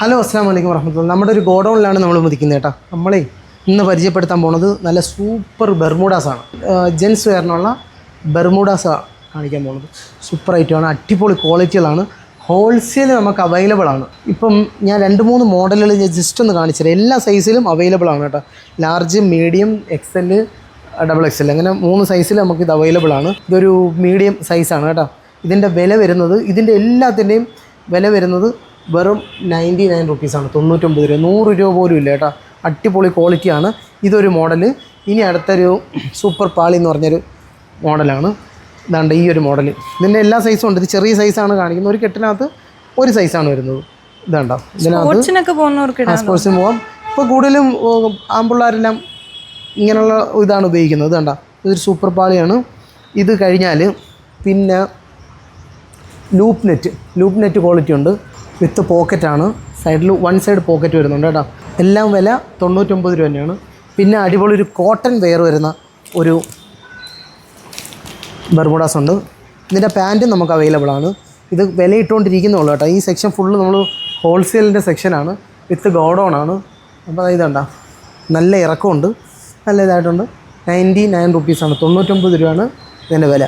Hello അസ്സാം വലൈക്കും വർഹമത്തുള്ള നമ്മുടെ ഒരു ഗോഡൗണിലാണ് നമ്മൾ മുതിക്കുന്നത് കേട്ടോ. നമ്മളേ ഇന്ന് പരിചയപ്പെടുത്താൻ പോണത് നല്ല സൂപ്പർ ബെർമൂഡാസ് ആണ് ജെൻസ് വെയറിനുള്ള ബെർമൂഡാസ് കാണിക്കാൻ പോകുന്നത്. സൂപ്പർ ഐറ്റമാണ് അടിപൊളി ക്വാളിറ്റികളാണ്. ഹോൾസെയിൽ നമുക്ക് അവൈലബിൾ ആണ്. ഇപ്പം ഞാൻ രണ്ട് മൂന്ന് മോഡലുകൾ ഞാൻ ജസ്റ്റ് ഒന്ന് കാണിച്ചുതരാം എല്ലാ സൈസിലും അവൈലബിൾ ആണ് കേട്ടോ. Large medium XL double XL അങ്ങനെ മൂന്ന് സൈസിൽ നമുക്ക് ഇത് അവൈലബിൾ ആണ്. ഇതൊരു മീഡിയം സൈസാണ് കേട്ടോ. ഇതിന്റെ വില വരുന്നത് ഇതിന്റെ എല്ലാത്തിന്റെയും വില വരുന്നത് വെറും നയന്റി നയൻ റുപ്പീസാണ് തൊണ്ണൂറ്റൊമ്പത് രൂപ. നൂറ് രൂപ പോലും ഇല്ല കേട്ടോ. അടിപൊളി ക്വാളിറ്റിയാണ് ഇതൊരു മോഡൽ ഇനി അടുത്തൊരു സൂപ്പർ പാളി എന്ന് പറഞ്ഞൊരു മോഡലാണ് ഇതാണ്ട് ഈ ഒരു മോഡൽ ഇതിന്റെ എല്ലാ സൈസും ഉണ്ട്. ഇത് ചെറിയ സൈസാണ് കാണിക്കുന്നത്. ഒരു കെട്ടിനകത്ത് ഒരു സൈസാണ് വരുന്നത്. ഇതാണ്ടോ? ഇതിനകത്ത് സ്പോർട്സിന് പോകാം ഇപ്പോൾ കൂടുതലും ആൺപിള്ളേരെല്ലാം ഇങ്ങനെയുള്ള ഇതാണ് ഉപയോഗിക്കുന്നത്. ഇത് കണ്ട ഇതൊരു സൂപ്പർ പാളിയാണ്. ഇത് കഴിഞ്ഞാൽ പിന്നെ loop net loop net quality ഉണ്ട്. വിത്ത് പോക്കറ്റാണ്. സൈഡിൽ വൺ സൈഡ് പോക്കറ്റ് വരുന്നുണ്ട് കേട്ടോ. എല്ലാം വില തൊണ്ണൂറ്റൊമ്പത് രൂപ തന്നെയാണ്. പിന്നെ അടിപൊളി ഒരു കോട്ടൺ വെയർ വരുന്ന ഒരു ബർമുഡാസ് ഉണ്ട്. ഇതിന്റെ പാന്റും നമുക്ക് അവൈലബിൾ ആണ്. ഇത് വില ഇട്ടുകൊണ്ടിരിക്കുന്നുള്ളൂ കേട്ടോ. ഈ സെക്ഷൻ ഫുള്ള് നമ്മൾ ഹോൾസെയിലിന്റെ സെക്ഷനാണ് വിത്ത് ഗോഡൗൺ ആണ്. അപ്പോൾ ഇതുണ്ട? നല്ല ഇറക്കമുണ്ട്. നല്ല ഇതായിട്ടുണ്ട്. നയന്റി നയൻ റുപ്പീസാണ് തൊണ്ണൂറ്റൊമ്പത് രൂപയാണ് ഇതിന്റെ വില.